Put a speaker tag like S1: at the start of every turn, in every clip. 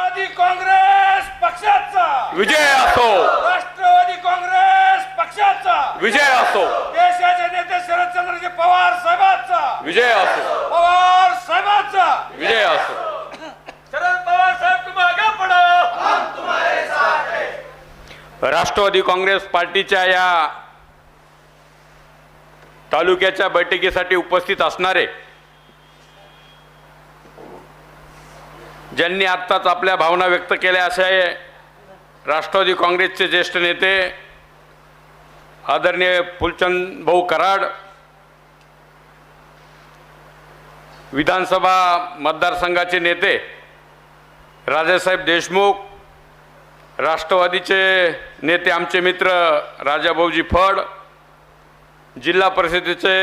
S1: राष्ट्रवादी काँग्रेस पक्षाचा.
S2: विजय असो.
S1: राष्ट्रवादी काँग्रेस पक्षाचा.
S2: विजय असो.
S1: देशाचे नेते शरदचंद्रजी पवार साहेबांचा.
S2: विजय असो.
S1: पवार साहेबांचा.
S2: विजय असो.
S1: शरद पवार साहेब तुम्ही आगे पडो
S2: राष्ट्रवादी काँग्रेस पार्टीच्या या तालुक्याच्या बैठकीसाठी उपस्थित असणारे ज्यांनी आत्ताच आपल्या भावना व्यक्त केल्या असे राष्ट्रवादी काँग्रेसचे ज्येष्ठ नेते आदरणीय फुलचंद भाऊ कराड विधानसभा मतदारसंघाचे नेते राजासाहेब देशमुख राष्ट्रवादीचे नेते आमचे मित्र राजाभाऊजी फड जिल्हा परिषदेचे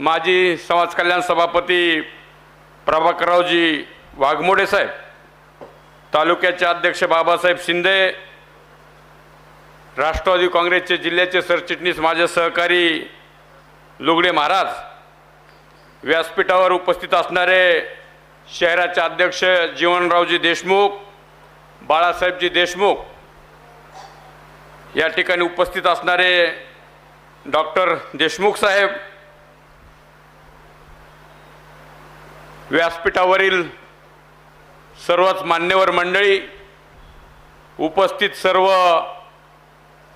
S2: माजी समाज कल्याण सभापती प्रभाकररावजी वाघमोडे साहेब तालुक्याचे अध्यक्ष बाबासाहेब शिंदे राष्ट्रवादी काँग्रेसचे जिल्ह्याचे सरचिटणीस माझे सहकारी लुगडे महाराज व्यासपीठावर उपस्थित असणारे शहराचे अध्यक्ष जीवनरावजी देशमुख बाळासाहेबजी देशमुख या ठिकाणी उपस्थित असणारे डॉक्टर देशमुख साहेब व्यासपीठावरील सर्वच मान्यवर मंडळी उपस्थित सर्व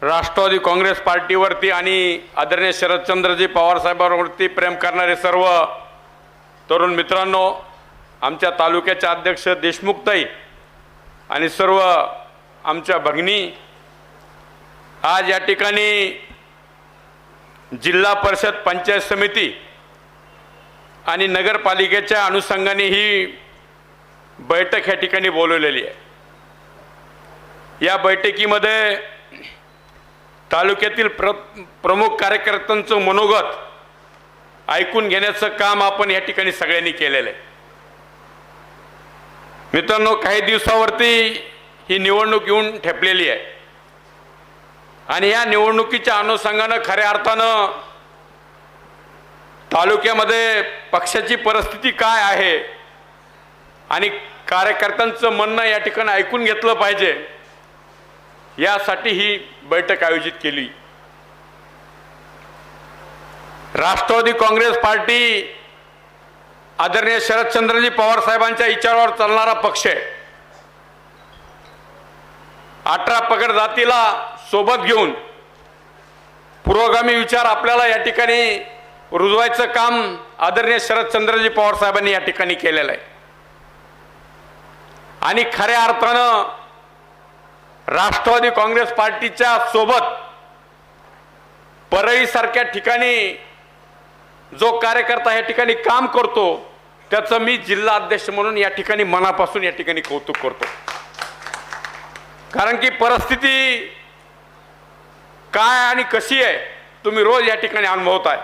S2: राष्ट्रवादी काँग्रेस पार्टीवरती आणि आदरणीय शरदचंद्रजी पवारसाहेबांवरती प्रेम करणारे सर्व तरुण मित्रांनो आमच्या तालुक्याचे अध्यक्ष देशमुखताई आणि सर्व आमच्या भगिनी आज या ठिकाणी जिल्हा परिषद पंचायत समिती आणि नगरपालिकेच्या अनुषंगाने ही बैठक ह्या ठिकाणी बोलवलेली आहे. या बैठकीमध्ये तालुक्यातील प्र प्रमुख कार्यकर्त्यांचं मनोगत ऐकून घेण्याचं काम आपण या ठिकाणी सगळ्यांनी केलेलं आहे. मित्रांनो काही दिवसावरती ही निवडणूक येऊन ठेपलेली आहे. आणि या निवडणुकीच्या अनुषंगानं खऱ्या अर्थानं तालुक्यामध्ये पक्षाची परिस्थिती काय आहे आणि कार्यकर्त्यांचं म्हणणं या ठिकाणी ऐकून घेतलं पाहिजे. यासाठी ही बैठक आयोजित केली. राष्ट्रवादी काँग्रेस पार्टी आदरणीय शरदचंद्रजी पवार साहेबांच्या विचारावर चालणारा पक्ष आहे. अठरा पगड जातीला सोबत घेऊन पुरोगामी विचार आपल्याला या ठिकाणी रुजवायचं काम आदरणीय शरदचंद्रजी पवार साहेबांनी या ठिकाणी केलेलं आहे. आणि खऱ्या अर्थानं राष्ट्रवादी काँग्रेस पार्टीच्या सोबत परळीसारख्या ठिकाणी जो कार्यकर्ता या ठिकाणी काम करतो त्याचं मी जिल्हा अध्यक्ष म्हणून या ठिकाणी मनापासून या ठिकाणी कौतुक करतो. कारण की परिस्थिती काय आणि कशी आहे तुम्ही रोज या ठिकाणी अनुभवताय.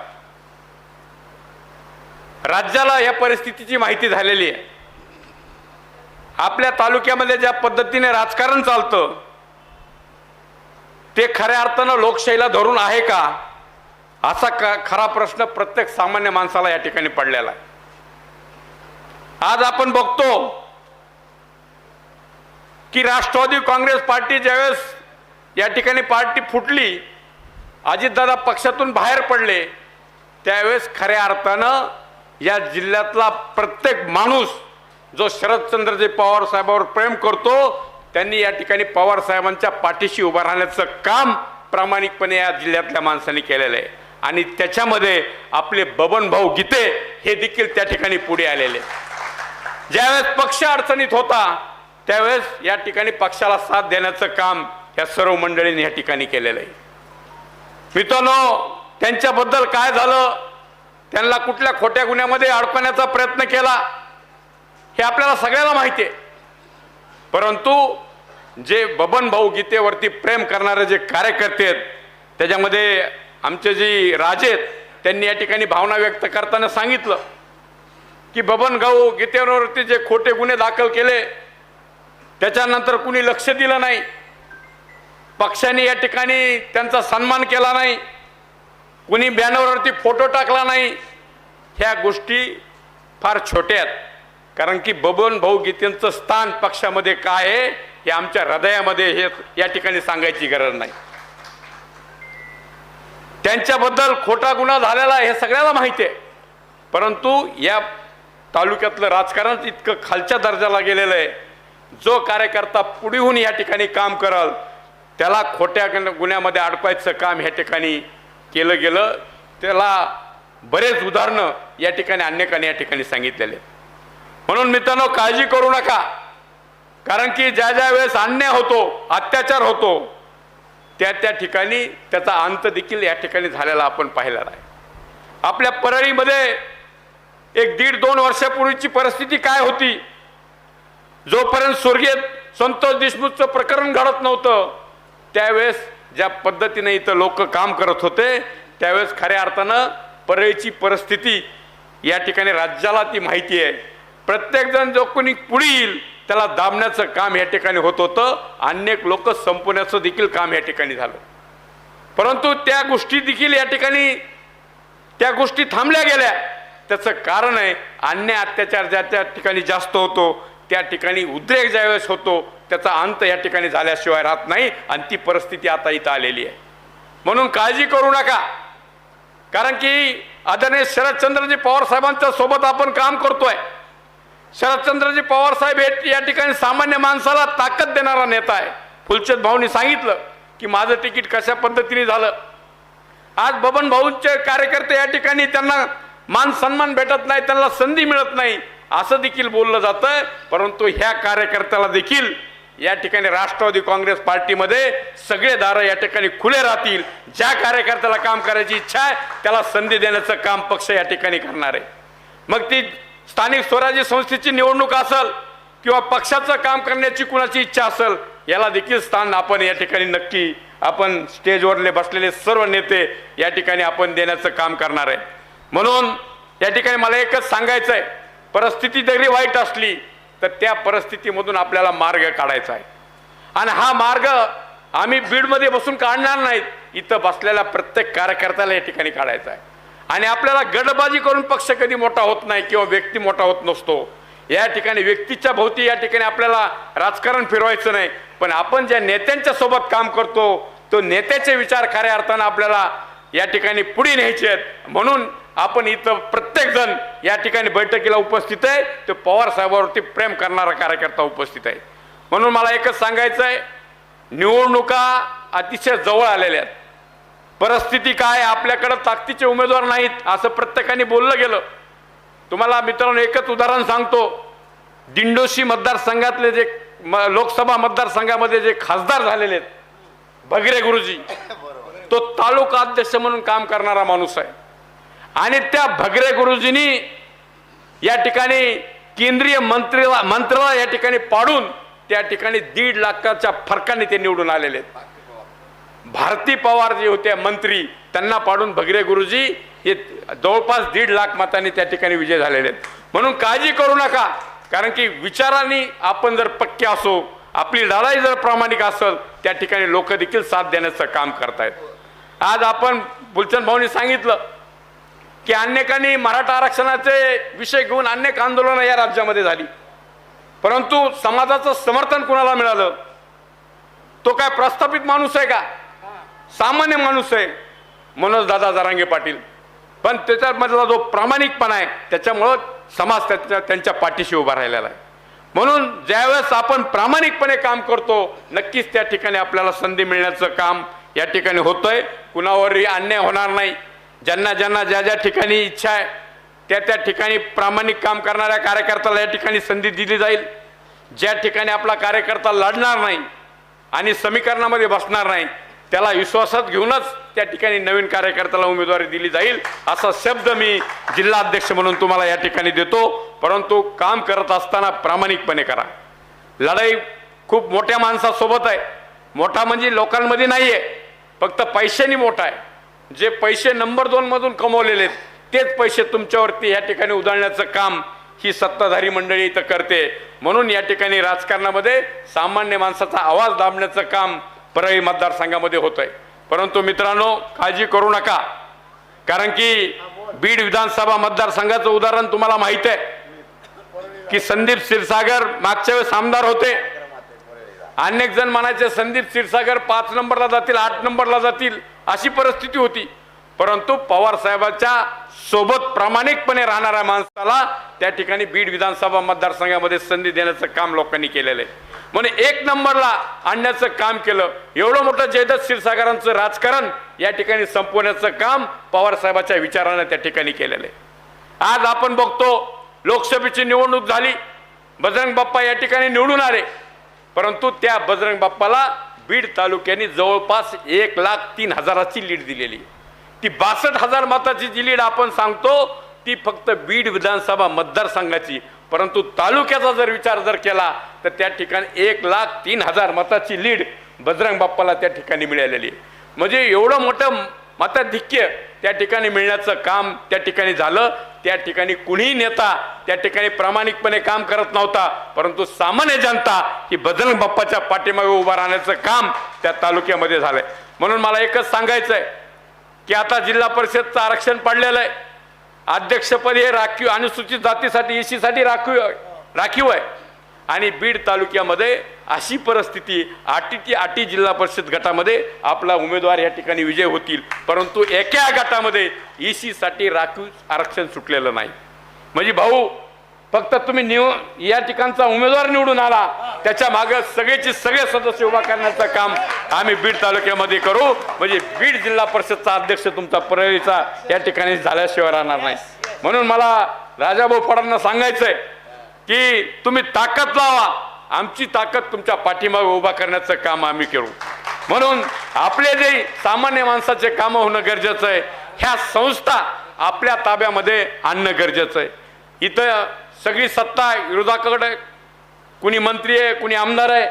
S2: राज्याला या परिस्थितीची माहिती झालेली आहे. आपल्या तालुक्यामध्ये ज्या पद्धतीने राजकारण चालतं ते खऱ्या अर्थानं लोकशाहीला धरून आहे का? असा खरा प्रश्न प्रत्येक सामान्य माणसाला या ठिकाणी पडलेला आहे. आज आपण बघतो की राष्ट्रवादी काँग्रेस पार्टी ज्यावेळेस या ठिकाणी पार्टी फुटली अजितदादा पक्षातून बाहेर पडले त्यावेळेस खऱ्या अर्थानं या जिल्ह्यातला प्रत्येक माणूस जो शरदचंद्रजी पवार साहेबांवर प्रेम करतो त्यांनी या ठिकाणी पवार साहेबांच्या पाठीशी उभं राहण्याचं काम प्रामाणिकपणे या जिल्ह्यातल्या माणसांनी केलेलं आहे. आणि त्याच्यामध्ये आपले बबन भाऊ गीते हे देखील त्या ठिकाणी पुढे आलेले ज्यावेळेस पक्ष अडचणीत होता त्यावेळेस या ठिकाणी पक्षाला साथ देण्याचं काम या सर्व मंडळींनी या ठिकाणी केलेलं आहे. मित्रांनो त्यांच्याबद्दल काय झालं? त्यांना कुठल्या खोट्या गुन्ह्यामध्ये अडकवण्याचा प्रयत्न केला? हे आपल्याला सगळ्याला माहिती आहे. परंतु जे बबन भाऊ गीतेवरती प्रेम करणारे जे कार्यकर्ते आहेत त्याच्यामध्ये आमचे जे राजे आहेत त्यांनी या ठिकाणी भावना व्यक्त करताना सांगितलं की बबन भाऊ गीतेवरती जे खोटे गुन्हे दाखल केले त्याच्यानंतर कुणी लक्ष दिलं नाही. पक्षाने या ठिकाणी त्यांचा सन्मान केला नाही. कुणी बॅनरवरती फोटो टाकला नाही. ह्या गोष्टी फार छोट्या आहेत. कारण की बबन भाऊ गीतेंचं स्थान पक्षामध्ये काय आहे हे आमच्या हृदयामध्ये हे या ठिकाणी सांगायची गरज नाही. त्यांच्याबद्दल खोटा गुन्हा झालेला हे सगळ्याला माहिती आहे. परंतु या तालुक्यातलं राजकारण इतकं खालच्या दर्जाला गेलेलं आहे. जो कार्यकर्ता पुढेहून या ठिकाणी काम करल त्याला खोट्या गुन्ह्यामध्ये अडकवायचं काम ह्या ठिकाणी केलं गेलं. त्याला बरेच उदाहरणं या ठिकाणी अनेकांनी या ठिकाणी सांगितलेले आहेत. म्हणून मित्रांनो काळजी करू नका. कारण की ज्या ज्या वेळेस अन्याय होतो अत्याचार होतो त्या त्या ठिकाणी त्याचा अंत देखील या ठिकाणी झालेला आपण पाहिलेला आहे. आपल्या परळीमध्ये एक दीड दोन वर्षापूर्वीची परिस्थिती काय होती? जोपर्यंत स्वर्गीय संतोष देशमुखचं प्रकरण घडत नव्हतं त्यावेळेस ज्या पद्धतीने इथं लोक काम करत होते त्यावेळेस खऱ्या अर्थानं परळीची परिस्थिती या ठिकाणी राज्याला ती माहिती आहे. प्रत्येकजण जो कोणी पुढे येईल त्याला दाबण्याचं काम या ठिकाणी होत होतं. अनेक लोक संपवण्याचं देखील काम या ठिकाणी झालं. परंतु त्या गोष्टी देखील या ठिकाणी त्या गोष्टी थांबल्या गेल्या. त्याचं कारण आहे अन्याय अत्याचार ज्या त्या ठिकाणी जास्त होतो त्या ठिकाणी उद्रेक ज्यावेळेस होतो त्याचा अंत या ठिकाणी झाल्याशिवाय राहत नाही आणि ती परिस्थिती आता इथं आलेली आहे. म्हणून काळजी करू नका. कारण की आदरणीय शरदचंद्रजी पवार साहेबांच्या सोबत आपण काम करतोय. शरदचंद्रजी पवार साहेब हे या ठिकाणी सामान्य माणसाला ताकद देणारा नेता आहे. फुलचंद भाऊनी सांगितलं की माझं तिकीट कशा पद्धतीने झालं? आज बबन भाऊंचे कार्यकर्ते या ठिकाणी त्यांना मान सन्मान भेटत नाही त्यांना संधी मिळत नाही असं देखील बोललं जातं परंतु ह्या कार्यकर्त्याला देखील या ठिकाणी राष्ट्रवादी काँग्रेस पार्टीमध्ये सगळे दार या ठिकाणी खुले राहतील. ज्या कार्यकर्त्याला काम करायची इच्छा आहे त्याला संधी देण्याचं काम पक्ष या ठिकाणी करणार आहे. मग ती स्थानिक स्वराज्य संस्थेची निवडणूक असेल किंवा पक्षाचं काम करण्याची कुणाची इच्छा असेल याला देखील स्थान आपण या ठिकाणी नक्की आपण स्टेजवरले बसलेले सर्व नेते या ठिकाणी आपण देण्याचं काम करणार आहे. म्हणून या ठिकाणी मला एकच सांगायचं आहे परिस्थिती जरी वाईट असली तर त्या परिस्थितीमधून आपल्याला मार्ग काढायचा आहे. आणि हा मार्ग आम्ही बीडमध्ये बसून काढणार नाहीत इथं बसलेल्या प्रत्येक कार्यकर्त्याला या ठिकाणी काढायचा आहे. आणि आपल्याला गडबाजी करून पक्ष कधी मोठा होत नाही किंवा व्यक्ती मोठा होत नसतो. या ठिकाणी व्यक्तीच्या भोवती या ठिकाणी आपल्याला राजकारण फिरवायचं नाही. पण आपण ज्या नेत्यांच्या सोबत काम करतो तो नेत्याचे विचार खऱ्या अर्थानं आपल्याला या ठिकाणी पुढे न्यायचे आहेत. म्हणून आपण इथं प्रत्येकजण या ठिकाणी बैठकीला उपस्थित आहे. तो पवार साहेबावरती प्रेम करणारा कार्यकर्ता उपस्थित आहे. म्हणून मला एकच सांगायचं आहे निवडणुका अतिशय जवळ आलेल्या आहेत. परिस्थिती काय? आपल्याकडं ताकदीचे उमेदवार नाहीत असं प्रत्येकाने बोललं गेलं. तुम्हाला मित्रांनो एकच उदाहरण सांगतो. दिंडोशी मतदारसंघातले जे म- लोकसभा मतदारसंघामध्ये जे खासदार झालेले आहेत भगरे गुरुजी तो तालुका अध्यक्ष म्हणून काम करणारा माणूस आहे. आणि त्या भगरे गुरुजींनी या ठिकाणी केंद्रीय मंत्रीला मंत्र्याला या ठिकाणी पाडून त्या ठिकाणी दीड लाखाच्या फरकाने ते निवडून आलेले आहेत. भारती पवार जे होते मंत्री त्यांना पाडून भगरे गुरुजी हे जवळपास दीड लाख मतांनी त्या ठिकाणी विजय झालेले आहेत. म्हणून काळजी करू नका कारण की विचारांनी आपण जर पक्के असो आपली लढाई जर प्रामाणिक असेल त्या ठिकाणी लोक देखील साथ देण्याचं काम करतायत. आज आपण बुलचंद भाऊनी सांगितलं की अनेकांनी मराठा आरक्षणाचे विषय घेऊन अनेक आंदोलनं या राज्यामध्ये झाली. परंतु समाजाचं समर्थन कुणाला मिळालं? तो काय प्रस्थापित माणूस आहे का? सामान्य माणूस आहे. मनोज दादा जरांगे पाटील. पण त्याच्यामधला जो प्रामाणिकपणा आहे त्याच्यामुळं समाज त्याच्या त्यांच्या पाठीशी उभा राहिलेला आहे. म्हणून ज्यावेळेस आपण प्रामाणिकपणे काम करतो नक्कीच त्या ठिकाणी आपल्याला संधी मिळण्याचं काम या ठिकाणी होतंय. कुणावरही अन्याय होणार नाही. ज्यांना ज्यांना ज्या ज्या ठिकाणी इच्छा आहे त्या त्या ठिकाणी प्रामाणिक काम करणाऱ्या कार्यकर्त्याला या ठिकाणी संधी दिली जाईल. ज्या ठिकाणी आपला कार्यकर्ता लढणार नाही आणि समीकरणामध्ये बसणार नाही त्याला विश्वासात घेऊनच त्या ठिकाणी नवीन कार्यकर्त्याला उमेदवारी दिली जाईल असा शब्द मी जिल्हा अध्यक्ष म्हणून तुम्हाला या ठिकाणी देतो. परंतु काम करत असताना प्रामाणिकपणे करा. लढाई खूप मोठ्या माणसासोबत आहे. मोठा म्हणजे लोकांमध्ये नाही आहे फक्त पैशानी मोठा आहे. जे पैसे नंबर दोनमधून कमवलेले आहेत तेच पैसे तुमच्यावरती या ठिकाणी उधळण्याचं काम ही सत्ताधारी मंडळी इथं करते. म्हणून या ठिकाणी राजकारणामध्ये सामान्य माणसाचा आवाज दाबण्याचं काम परळी मतदारसंघामध्ये होत आहे परंतु मित्रांनो काळजी करू नका. कारण की बीड विधानसभा मतदारसंघाचं उदाहरण तुम्हाला माहीत आहे की संदीप क्षीरसागर मागच्या वेळेस आमदार होते. अनेक जण म्हणायचे संदीप क्षीरसागर पाच नंबरला जातील आठ नंबरला जातील अशी परिस्थिती होती. परंतु पवार साहेबांच्या सोबत प्रामाणिकपणे राहणाऱ्या माणसाला त्या ठिकाणी बीड विधानसभा मतदारसंघामध्ये संधी देण्याचं काम लोकांनी केलेलं आहे. म्हणून एक नंबरला आणण्याचं काम केलं. एवढं मोठं जयदत्त क्षीरसागरांचं राजकारण या ठिकाणी संपवण्याचं काम पवारसाहेबाच्या विचारानं त्या ठिकाणी केलेलं आहे. आज आपण बघतो लोकसभेची निवडणूक झाली. बजरंग बाप्पा या ठिकाणी निवडून आले. परंतु त्या बजरंग बाप्पाला बीड तालुक्याने जवळपास एक लाख तीन हजाराची लीड दिलेली आहे. ती बासष्ट हजार मताची जी लीड आपण सांगतो ती फक्त बीड विधानसभा मतदारसंघाची. परंतु तालुक्याचा जर विचार जर केला तर त्या ठिकाणी एक लाख तीन हजार मताची लीड बजरंग बाप्पाला त्या ठिकाणी मिळालेली म्हणजे एवढं मोठं मताधिक्य त्या ठिकाणी मिळण्याचं काम त्या ठिकाणी झालं. त्या ठिकाणी कुणीही नेता त्या ठिकाणी प्रामाणिकपणे काम करत नव्हता. परंतु सामान्य जनता ही बजरंग बाप्पाच्या पाठीमागे उभा राहण्याचं काम त्या तालुक्यामध्ये झालंय. म्हणून मला एकच सांगायचं आहे की आता जिल्हा परिषदचं आरक्षण पडलेलं आहे. अध्यक्षपद हे राखीव अनुसूचित जातीसाठी एसीसाठी राखीव राखीव आहे. आणि बीड तालुक्यामध्ये अशी परिस्थिती आटी ती आटी जिल्हा परिषद गटामध्ये आपला उमेदवार या ठिकाणी विजय होतील. परंतु एका गटामध्ये ई साठी राखीव आरक्षण सुटलेलं नाही. म्हणजे भाऊ फक्त तुम्ही निव या ठिकाणचा उमेदवार निवडून आला. त्याच्यामागे सगळेचे सगळे सदस्य उभा करण्याचं काम आम्ही बीड तालुक्यामध्ये करू. म्हणजे बीड जिल्हा परिषदचा अध्यक्ष तुमचा परळीचा या ठिकाणी झाल्याशिवाय राहणार नाही. म्हणून मला राजाभाऊ फडांना सांगायचंय की तुम्ही ताकद लावा. आमची ताकद तुमच्या पाठीमागे उभा करण्याचं काम आम्ही करू. म्हणून आपले जे सामान्य माणसाचे कामं होणं गरजेचं आहे ह्या संस्था आपल्या ताब्यामध्ये आणणं गरजेचं आहे. इथं सगळी सत्ता विरोधाकडे कुणी मंत्री आहे कुणी आमदार आहे.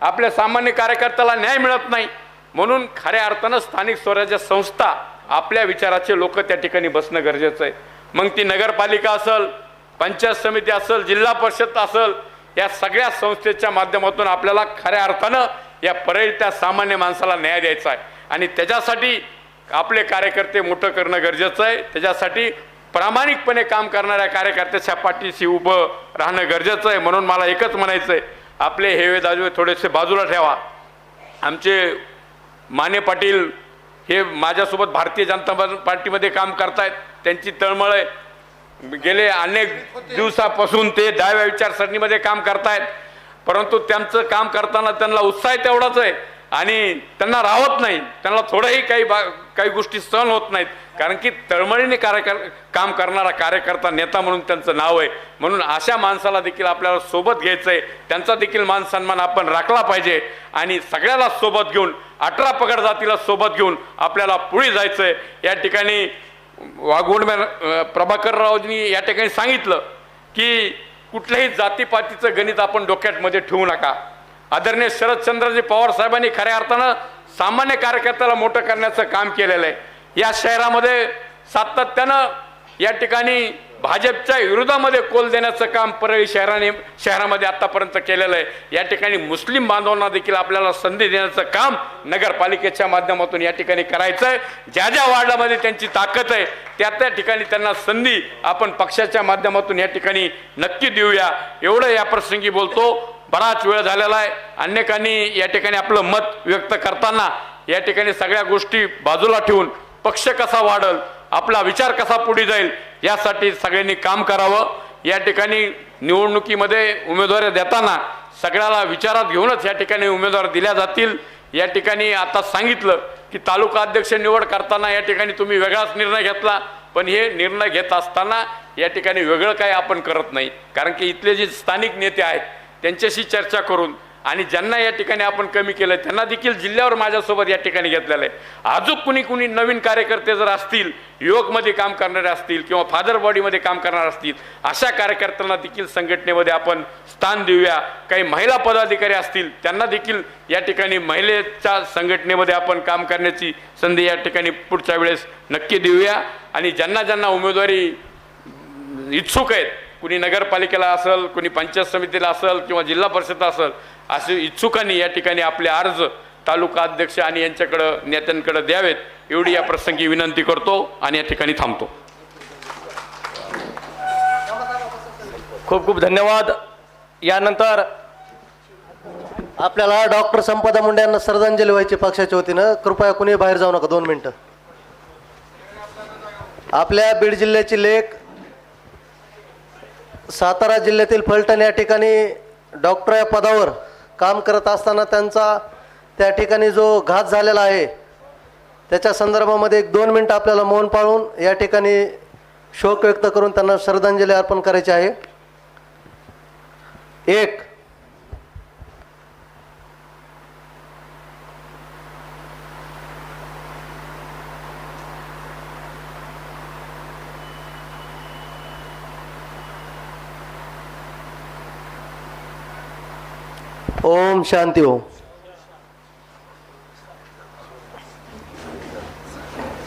S2: आपल्या सामान्य कार्यकर्त्याला न्याय मिळत नाही. म्हणून खऱ्या अर्थानं स्थानिक स्वराज्य संस्था आपल्या विचाराचे लोक त्या ठिकाणी बसणं गरजेचं आहे. मग ती नगरपालिका असेल पंचायत समिती असेल जिल्हा परिषद असेल या सगळ्या संस्थेच्या माध्यमातून आपल्याला खऱ्या अर्थानं या परळी सामान्य माणसाला न्याय द्यायचा आहे. आणि त्याच्यासाठी आपले कार्यकर्ते मोठं करणं गरजेचं आहे. त्याच्यासाठी प्रामाणिकपणे काम करणाऱ्या कार्यकर्त्याच्या पाठीशी उभं राहणं गरजेचं आहे. म्हणून मला एकच म्हणायचं आहे आपले हेवे दाजवे थोडेसे बाजूला ठेवा. आमचे माने पाटील हे माझ्यासोबत भारतीय जनता पार्टीमध्ये काम करतायत. त्यांची तळमळ आहे. गेले अनेक दिवसापासून ते डाव्या विचारसरणीमध्ये काम करतायत. परंतु त्यांचं काम करताना त्यांना उत्साह तेवढाच आहे. आणि त्यांना राहत नाही त्यांना थोडंही काही बा काही गोष्टी सहन होत नाहीत. कारण की तळमळीने कार्यकर काम करणारा कार्यकर्ता नेता म्हणून त्यांचं नाव आहे. म्हणून अशा माणसाला देखील आपल्याला सोबत घ्यायचं आहे त्यांचा देखील मान सन्मान आपण राखला पाहिजे. आणि सगळ्याला सोबत घेऊन अठरा पगड जातीला सोबत घेऊन आपल्याला पुढे जायचं आहे या ठिकाणी वाघोड प्रभाकररावजींनी या ठिकाणी सांगितलं की कुठल्याही जातीपातीचं गणित आपण डोक्यात मध्ये ठेवू नका. आदरणीय शरदचंद्रजी पवार साहेबांनी खऱ्या अर्थानं सामान्य कार्यकर्त्याला मोठं करण्याचं काम केलेलं आहे. या शहरामध्ये सातत्यानं या ठिकाणी भाजपच्या विरोधामध्ये कोल देण्याचं काम परळी शहराने शहरामध्ये आत्तापर्यंत केलेलं आहे. या ठिकाणी मुस्लिम बांधवांना देखील आपल्याला संधी देण्याचं काम नगरपालिकेच्या माध्यमातून या ठिकाणी करायचं आहे. ज्या ज्या वार्डामध्ये त्यांची ताकद आहे त्या त्या ठिकाणी त्यांना संधी आपण पक्षाच्या माध्यमातून या ठिकाणी नक्की देऊया. एवढं या प्रसंगी बोलतो. बराच वेळ झालेला आहे. अनेकांनी या ठिकाणी आपलं मत व्यक्त करताना या ठिकाणी सगळ्या गोष्टी बाजूला ठेवून पक्ष कसा वाढल आपला विचार कसा पुढे जाईल यासाठी सगळ्यांनी काम करावं. या ठिकाणी निवडणुकीमध्ये उमेदवारी देताना सगळ्याला विचारात घेऊनच या ठिकाणी उमेदवार दिल्या जातील. या ठिकाणी आता सांगितलं की तालुका अध्यक्ष निवड करताना या ठिकाणी तुम्ही वेगळाच निर्णय घेतला. पण हे निर्णय घेत असताना या ठिकाणी वेगळं काय आपण करत नाही. कारण की इथले जे स्थानिक नेते आहेत त्यांच्याशी चर्चा करून आणि ज्यांना या ठिकाणी आपण कमी केलं त्यांना देखील जिल्ह्यावर माझ्यासोबत या ठिकाणी घेतलेलं आहे. अजून कुणी कुणी नवीन कार्यकर्ते जर असतील युवकमध्ये काम करणारे असतील किंवा फादर बॉडीमध्ये काम करणारे असतील अशा कार्यकर्त्यांना देखील संघटनेमध्ये आपण स्थान देऊया. काही महिला पदाधिकारी असतील त्यांना देखील या ठिकाणी महिलेच्या संघटनेमध्ये आपण काम करण्याची संधी या ठिकाणी पुढच्या वेळेस नक्की देऊया. आणि ज्यांना ज्यांना उमेदवारी इच्छुक आहेत कुणी नगरपालिकेला असेल कुणी पंचायत समितीला असेल किंवा जिल्हा परिषद असेल असे इच्छुकांनी या ठिकाणी आपले अर्ज तालुका अध्यक्ष आणि यांच्याकडं नेत्यांकडे द्यावेत एवढी या प्रसंगी विनंती करतो आणि या ठिकाणी थांबतो.
S3: खूप खूप धन्यवाद. यानंतर
S4: आपल्याला डॉक्टर संपदा मुंडे यांना श्रद्धांजली व्हायची पक्षाच्या वतीनं. कृपया कुणी बाहेर जाऊ नका दोन मिनटं. आपल्या बीड जिल्ह्याची लेख सातारा जिल्ह्यातील फलटण या ठिकाणी डॉक्टर या पदावर काम करत असताना त्यांचा त्या ठिकाणी जो घात झालेला आहे त्याच्या संदर्भामध्ये एक दोन मिनटं आपल्याला मौन पाळून या ठिकाणी शोक व्यक्त करून त्यांना श्रद्धांजली अर्पण करायची आहे. एक ओम शांती ओम.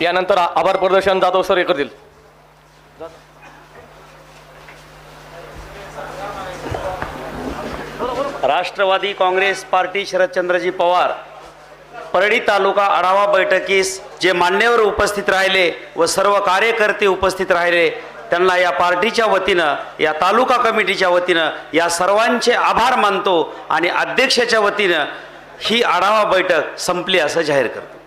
S3: यानंतर आभार प्रदर्शन जाधव सर हे करतील
S5: राष्ट्रवादी काँग्रेस पार्टी शरदचंद्रजी पवार परळी तालुका आढावा बैठकीस जे मान्यवर उपस्थित राहिले व सर्व कार्यकर्ते उपस्थित राहिले त्यांना या पार्टीच्या वतीनं या तालुका कमिटीच्या वतीनं या सर्वांचे आभार मानतो आणि अध्यक्षाच्या वतीनं ही आढावा बैठक संपली असं जाहीर करतो.